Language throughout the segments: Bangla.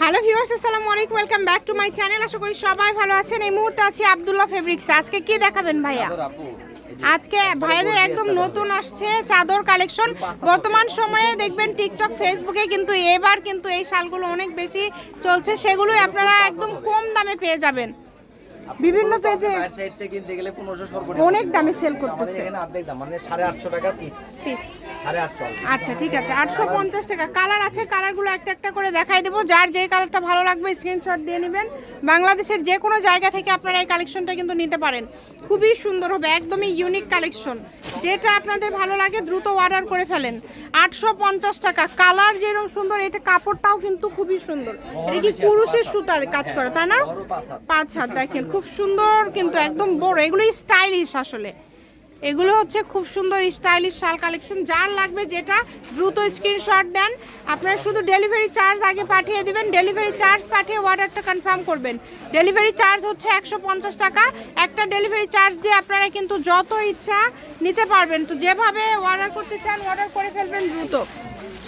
হ্যালো ভিউয়ার্স আসসালামু আলাইকুম welcome back to my channel. আশা করি সবাই ভালো আছেন। এই মুহূর্তে আছি আব্দুল্লাহ ফেব্রিক্স। আজকে কি দেখাবেন ভাইয়া? আজকে ভাইয়াদের একদম নতুন আসছে চাদর কালেকশন। বর্তমান সময়ে দেখবেন টিকটক ফেসবুকে কিন্তু এবার কিন্তু এই শালগুলো অনেক বেশি চলছে। সেগুলোই আপনারা একদম কম দামে পেয়ে যাবেন। বিভিন্ন পেজে সাইড থেকে কিনতে গেলে পনেরোশো সর্বনিম্ন অনেক দামে সেল করতেছে এখানে অর্ধেক দাম মানে টাকা পিস পিস আচ্ছা ঠিক আছে। আটশো পঞ্চাশ টাকা। কালার আছে কালারগুলো একটা একটা করে দেখাই দেবো। যার যে কালারটা ভালো লাগবে স্ক্রিনশট দিয়ে নেবেন। বাংলাদেশের যে কোনো জায়গা থেকে আপনারা এই কালেকশনটা কিন্তু নিতে পারেন। খুবই সুন্দর হবে একদমই ইউনিক কালেকশন যেটা আপনাদের ভালো লাগে দ্রুত অর্ডার করে ফেলেন। আটশো পঞ্চাশ টাকা। কালার যেরকম সুন্দর এটা কাপড়টাও কিন্তু খুবই সুন্দর। এটা কি পুরুষের সুতার কাজ করে তাই না? পাঁচ হাত। দেখেন খুব সুন্দর কিন্তু একদম বড়। এগুলো স্টাইলিশ আসলে। এগুলো হচ্ছে খুব সুন্দর স্টাইলিশ শাল কালেকশন। যার লাগবে যেটা, দ্রুত স্ক্রিনশট দেন। আপনারা শুধু ডেলিভারি চার্জ আগে পাঠিয়ে দেবেন ডেলিভারি চার্জ পাঠিয়ে অর্ডারটা কনফার্ম করবেন। ডেলিভারি চার্জ হচ্ছে একশো পঞ্চাশ টাকা। একটা ডেলিভারি চার্জ দিয়ে আপনারা কিন্তু যত ইচ্ছা নিতে পারবেন। তো যেভাবে অর্ডার করতে চান অর্ডার করে ফেলবেন দ্রুত।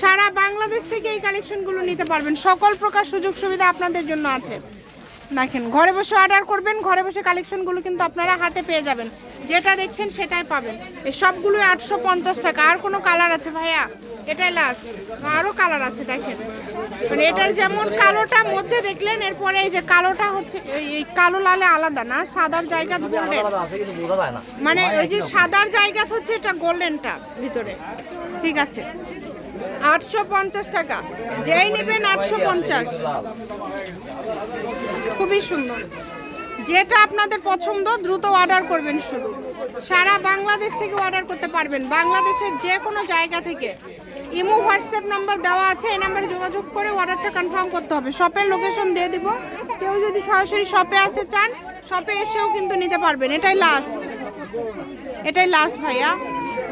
সারা বাংলাদেশ থেকে এই কালেকশনগুলো নিতে পারবেন। সকল প্রকার সুযোগ সুবিধা আপনাদের জন্য আছে। দেখেন ঘরে বসে অর্ডার করবেন ঘরে বসে কালেকশনগুলো কিন্তু আপনারা হাতে পেয়ে যাবেন। যেটা দেখছেন সেটাই পাবেন। এই সবগুলো আটশো পঞ্চাশ টাকা। আর কোনো কালার আছে ভাইয়া? এটাই লাস্ট আরও কালার আছে দেখেন। মানে এটার যেমন কালোটা মধ্যে দেখলেন এরপরে এই যে কালোটা হচ্ছে এই- কালো লালে আলাদা না? সাদার জায়গা গোল্ডেন মানে ওই যে সাদার জায়গা হচ্ছে এটা গোল্ডেনটা ভিতরে। ঠিক আছে। আটশো পঞ্চাশ টাকা। যেই নেবেন আটশো পঞ্চাশ। খুবই সুন্দর। যেটা আপনাদের পছন্দ, দ্রুত অর্ডার করবেন শুধু। সারা বাংলাদেশ থেকে অর্ডার করতে পারবেন। বাংলাদেশের যে কোনো জায়গা থেকে। ইমো, হোয়াটসঅ্যাপ নাম্বার দেওয়া আছে, এই নাম্বারে যোগাযোগ করে অর্ডারটা কনফার্ম করতে হবে। শপের লোকেশন দিয়ে দিব। কেউ যদি সরাসরি শপে আসতে চান শপে এসেও কিন্তু নিতে পারবেন। এটাই লাস্ট এটাই লাস্ট ভাইয়া।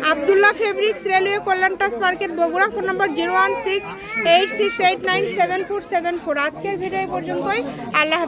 আবদুল্লাহ ফেব্রিক্স রেলওয়ে কল্যাণ টাস market, Bogura, phone number zero one six eight six eight nine seven four seven four আজকের ভিডিও পর্যন্তই আল্লাহ।